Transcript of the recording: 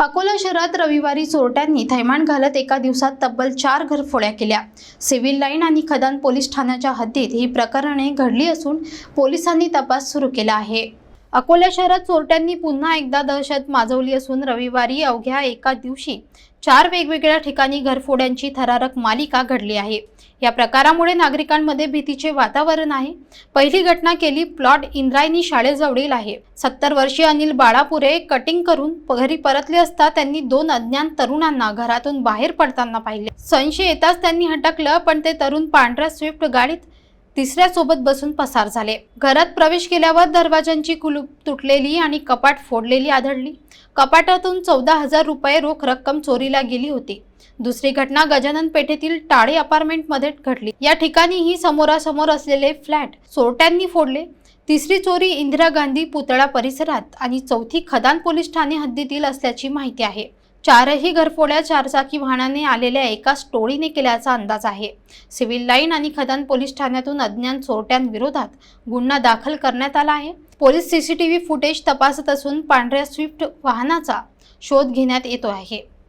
अकोला शहरात रविवारी चोरट्यांनी थैमान घालत एका दिवसात तब्बल चार घरफोड्या केल्या. सिव्हिल लाईन आणि खदान पोलीस ठाण्याच्या हद्दीत ही प्रकरणे घडली असून पोलिसांनी तपास सुरू केला आहे. अकोला शहरात चोरट्यांनी पुन्हा एकदा दहशत माजवली असून रविवारी अवघ्या एका दिवशी चार वेगवेगळ्या ठिकाणी घरफोड्यांची थरारक मालिका घडली आहे. या प्रकारामुळे नागरिकांमध्ये भीतीचे वातावरण आहे. पहिली घटना केली प्लॉट इंद्रायणी शाळेजवळील आहे. सत्तर वर्षीय अनिल बाळापुरे कटिंग करून घरी परतले असता त्यांनी दोन अज्ञान तरुणांना घरातून बाहेर पडताना पाहिले. संशय येताच त्यांनी हटकलं पण ते तरुण पांढऱ्या स्विफ्ट गाडीत तिसऱ्यासोबत बसून पसार झाले. घरात प्रवेश केल्यावर दरवाजांची कुलूप तुटलेली आणि कपाट फोडलेली आढळली. कपाटातून चौदा हजार रुपये रोख रक्कम चोरीला गेली होती. दुसरी घटना गजानन पेठेतील टाळे अपार्टमेंटमध्ये घडली. या ठिकाणीही समोरासमोर असलेले फ्लॅट चोरट्यांनी फोडले. तिसरी चोरी इंदिरा गांधी पुतळा परिसरात आणि चौथी खदान पोलीस ठाणे हद्दीतील असल्याची माहिती आहे. चारही घरफोड्या चारचाकी वाहनाने आलेल्या एकाच टोळीने केल्याचा अंदाज आहे. सिव्हिल लाईन आणि खदान पोलीस ठाण्यातून अज्ञात चोरट्यांविरोधात गुन्हा दाखल करण्यात आला आहे. पोलीस सीसीटीव्ही फुटेज तपासत असून पांढऱ्या स्विफ्ट वाहनाचा शोध घेण्यात येतो आहे.